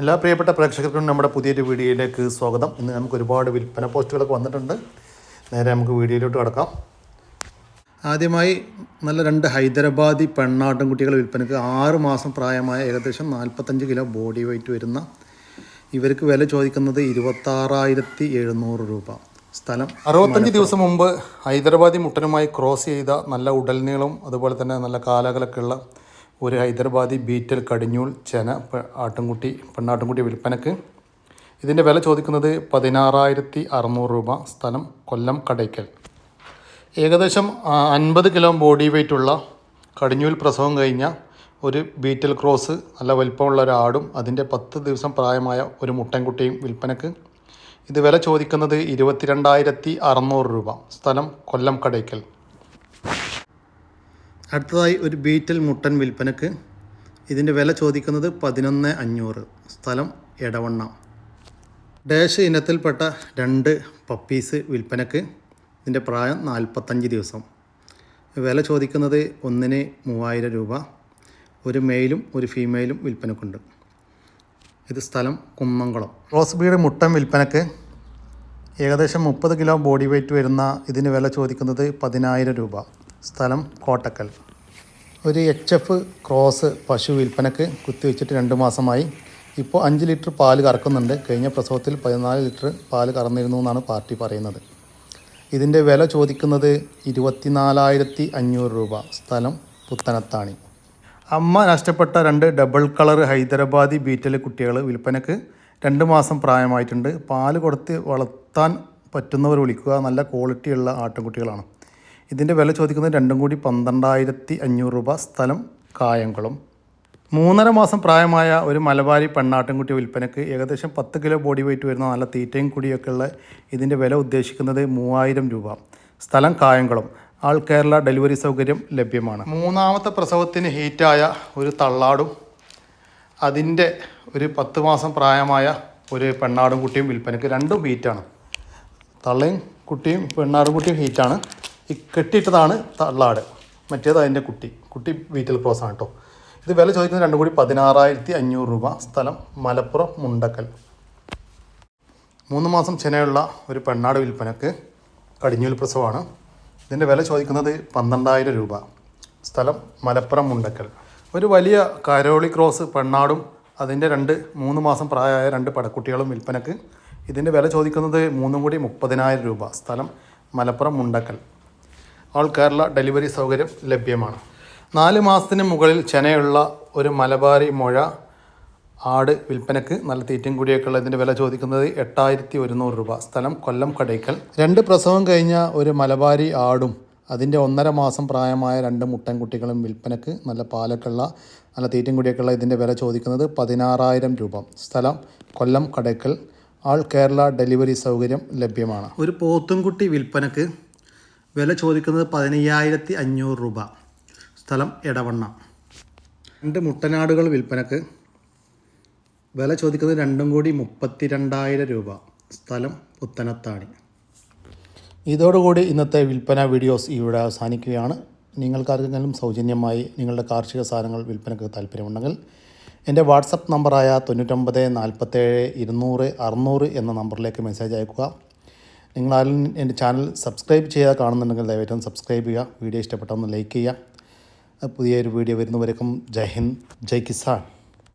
എല്ലാ പ്രിയപ്പെട്ട പ്രേക്ഷകർക്കും നമ്മുടെ പുതിയൊരു വീഡിയോയിലേക്ക് സ്വാഗതം. ഇന്ന് നമുക്ക് ഒരുപാട് വിൽപ്പന പോസ്റ്റുകളൊക്കെ വന്നിട്ടുണ്ട്. നേരെ നമുക്ക് വീഡിയോയിലോട്ട് കടക്കാം. ആദ്യമായി നല്ല രണ്ട് ഹൈദരാബാദി പെണ്ണാട്ടും കുട്ടികളെ വിൽപ്പനക്ക് ആറ് മാസം പ്രായമായ ഏകദേശം നാൽപ്പത്തഞ്ച് കിലോ ബോഡി വെയിറ്റ് വരുന്ന ഇവർക്ക് വില ചോദിക്കുന്നത് ഇരുപത്താറായിരത്തി എഴുന്നൂറ് രൂപ. സ്ഥലം അറുപത്തഞ്ച് ദിവസം മുമ്പ് ഹൈദരാബാദി മുട്ടനുമായി ക്രോസ് ചെയ്ത നല്ല ഉടൽനീളം അതുപോലെ തന്നെ നല്ല കാലകളൊക്കെയുള്ള ഒരു ഹൈദരാബാദി ബീറ്റൽ കടിഞ്ഞൂൽ ചെന ആട്ടുംകുട്ടി ആട്ടിൻകുട്ടി പെണ്ണാട്ടിൻകുട്ടി വിൽപ്പനക്ക്. ഇതിന്റെ വില ചോദിക്കുന്നത് പതിനാറായിരത്തി അറുന്നൂറ് രൂപ. സ്ഥലം കൊല്ലം കടയ്ക്കൽ. ഏകദേശം അൻപത് കിലോ ബോഡി വെയിറ്റ് ഉള്ള കടിഞ്ഞൂൽ പ്രസവം കഴിഞ്ഞ ഒരു ബീറ്റൽ ക്രോസ് നല്ല വലിപ്പമുള്ള ഒരു ആടും അതിന്റെ പത്ത് ദിവസം പ്രായമായ ഒരു മുട്ടൻകുട്ടിയും വിൽപ്പനക്ക്. ഇത് വില ചോദിക്കുന്നത് ഇരുപത്തിരണ്ടായിരത്തി അറുന്നൂറ് രൂപ. സ്ഥലം കൊല്ലം കടയ്ക്കൽ. അടുത്തതായി ഒരു ബീറ്റൽ മുട്ടൻ വിൽപ്പനക്ക്. ഇതിന്റെ വില ചോദിക്കുന്നത് പതിനൊന്ന് അഞ്ഞൂറ്. സ്ഥലം എടവണ്ണ. ഡാഷ് ഇനത്തിൽപ്പെട്ട രണ്ട് പപ്പീസ് വിൽപ്പനക്ക്. ഇതിന്റെ പ്രായം നാൽപ്പത്തഞ്ച് ദിവസം. വില ചോദിക്കുന്നത് ഒന്നിന് മൂവായിരം രൂപ. ഒരു മെയിലും ഒരു ഫീമെയിലും വിൽപ്പനക്കുണ്ട്. ഇത് സ്ഥലം കുന്നംകുളം. റോസ് ബീഡ് മുട്ടൻ വിൽപ്പനക്ക് ഏകദേശം മുപ്പത് കിലോ ബോഡി വെയ്റ്റ് വരുന്ന ഇതിന് വില ചോദിക്കുന്നത് പതിനായിരം രൂപ. സ്ഥലം കോട്ടക്കൽ. ഒരു എച്ച് എഫ് ക്രോസ് പശു വിൽപ്പനക്ക് കുത്തിവെച്ചിട്ട് രണ്ട് മാസമായി. ഇപ്പോൾ അഞ്ച് ലിറ്റർ പാൽ കറക്കുന്നുണ്ട്. കഴിഞ്ഞ പ്രസവത്തിൽ പതിനാല് ലിറ്റർ പാൽ കറന്നിരുന്നു എന്നാണ് പാർട്ടി പറയുന്നത്. ഇതിന്റെ വില ചോദിക്കുന്നത് ഇരുപത്തിനാലായിരത്തി അഞ്ഞൂറ് രൂപ. സ്ഥലം പുത്തനത്താണി. അമ്മ നഷ്ടപ്പെട്ട രണ്ട് ഡബിൾ കളർ ഹൈദരാബാദി ബീറ്റൽ കുട്ടികൾ വിൽപ്പനക്ക് രണ്ട് മാസം പ്രായമായിട്ടുണ്ട്. പാൽ കൊടുത്ത് വളർത്താൻ പറ്റുന്നവർ വിളിക്കുക. നല്ല ക്വാളിറ്റിയുള്ള ആട്ടിൻകുട്ടികളാണ് ഇതിന്റെ വില ചോദിക്കുന്നത് രണ്ടും കൂടി പന്ത്രണ്ടായിരത്തി അഞ്ഞൂറ് രൂപ സ്ഥലം കായംകുളം. മൂന്നര മാസം പ്രായമായ ഒരു മലബാരി പെണ്ണാട്ടിൻകുട്ടി വിൽപ്പനക്ക് ഏകദേശം പത്ത് കിലോ ബോഡി വെയിറ്റ് വരുന്ന നല്ല തീറ്റയും കുടിയൊക്കെ ഉള്ള ഇതിന്റെ വില ഉദ്ദേശിക്കുന്നത് മൂവായിരം രൂപ. സ്ഥലം കായംകുളം. ആൾ കേരള ഡെലിവറി സൗകര്യം ലഭ്യമാണ്. മൂന്നാമത്തെ പ്രസവത്തിന് ഹീറ്റായ ഒരു തള്ളാടും അതിന്റെ ഒരു പത്ത് മാസം പ്രായമായ ഒരു പെണ്ണാടും കുട്ടിയും വിൽപ്പനക്ക് രണ്ടും ഹീറ്റാണ് തള്ളയും കുട്ടിയും പെണ്ണാടും കുട്ടിയും ഹീറ്റാണ് ഈ കെട്ടിയിട്ടതാണ് തള്ളാട് മറ്റേത് അതിന്റെ കുട്ടി. കുട്ടി വീറ്റൽ ക്രോസ് ആണ് കേട്ടോ ഇത് വില ചോദിക്കുന്നത് രണ്ടും കൂടി പതിനാറായിരത്തി അഞ്ഞൂറ് രൂപ. സ്ഥലം മലപ്പുറം മുണ്ടക്കൽ. മൂന്ന് മാസം ചെനയുള്ള ഒരു പെണ്ണാട് വിൽപ്പനക്ക് കടിഞ്ഞൂൽ പ്രസവമാണ് ഇതിന്റെ വില ചോദിക്കുന്നത് പന്ത്രണ്ടായിരം രൂപ. സ്ഥലം മലപ്പുറം മുണ്ടക്കൽ. ഒരു വലിയ കരോളി ക്രോസ് പെണ്ണാടും അതിന്റെ രണ്ട് മൂന്ന് മാസം പ്രായമായ രണ്ട് പടക്കുട്ടികളും വിൽപ്പനക്ക് ഇതിന്റെ വില ചോദിക്കുന്നത് മൂന്നും കൂടി മുപ്പതിനായിരം രൂപ. സ്ഥലം മലപ്പുറം മുണ്ടക്കൽ. ഓൾ കേരള ഡെലിവറി സൗകര്യം ലഭ്യമാണ്. നാല് മാസത്തിന് മുകളിൽ ചെനയുള്ള ഒരു മലബാരി മുഴ ആട് വിൽപ്പനക്ക് നല്ല തീറ്റയും കൂടിയൊക്കെ ഉള്ള ഇതിന്റെ വില ചോദിക്കുന്നത് എട്ടായിരത്തി ഒരുന്നൂറ് രൂപ. സ്ഥലം കൊല്ലം കടയ്ക്കൽ. രണ്ട് പ്രസവം കഴിഞ്ഞ ഒരു മലബാരി ആടും അതിന്റെ ഒന്നര മാസം പ്രായമായ രണ്ട് മുട്ടൻകുട്ടികളും വിൽപ്പനക്ക് നല്ല പാലൊക്കെ ഉള്ള നല്ല തീറ്റയും കൂടിയൊക്കെ ഉള്ള ഇതിന്റെ വില ചോദിക്കുന്നത് പതിനാറായിരം രൂപ. സ്ഥലം കൊല്ലം കടയ്ക്കൽ. ആൾ കേരള ഡെലിവറി സൗകര്യം ലഭ്യമാണ്. ഒരു പോത്തുംകുട്ടി വിൽപ്പനക്ക് വില ചോദിക്കുന്നത് പതിനയ്യായിരത്തി അഞ്ഞൂറ് രൂപ. സ്ഥലം ഇടവണ്ണ രണ്ട് മുട്ടനാടുകൾ വിൽപ്പനക്ക് വില ചോദിക്കുന്നത് രണ്ടും കൂടി മുപ്പത്തി രണ്ടായിരം രൂപ. സ്ഥലം പുത്തനത്താണി. ഇതോടുകൂടി ഇന്നത്തെ വിൽപ്പന വീഡിയോസ് ഇവിടെ അവസാനിക്കുകയാണ്. നിങ്ങൾക്കാർക്കെങ്കിലും സൗജന്യമായി നിങ്ങളുടെ കാർഷിക സാധനങ്ങൾ വിൽപ്പനയ്ക്ക് താല്പര്യമുണ്ടെങ്കിൽ എന്റെ വാട്സപ്പ് നമ്പറായ തൊണ്ണൂറ്റൊമ്പത് നാൽപ്പത്തേഴ് ഇരുന്നൂറ് അറുന്നൂറ് എന്ന നമ്പറിലേക്ക് മെസ്സേജ് അയക്കുക. നിങ്ങളാരും എന്റെ ചാനൽ സബ്സ്ക്രൈബ് ചെയ്യാതെ കാണുന്നുണ്ടെങ്കിൽ ദയവായിട്ടും സബ്സ്ക്രൈബ് ചെയ്യുക. വീഡിയോ ഇഷ്ടപ്പെട്ടൊന്ന് ലൈക്ക് ചെയ്യുക. പുതിയൊരു വീഡിയോ വരുന്നവരേക്കും ജയ് ഹിന്ദ് ജയ് കിസാൻ.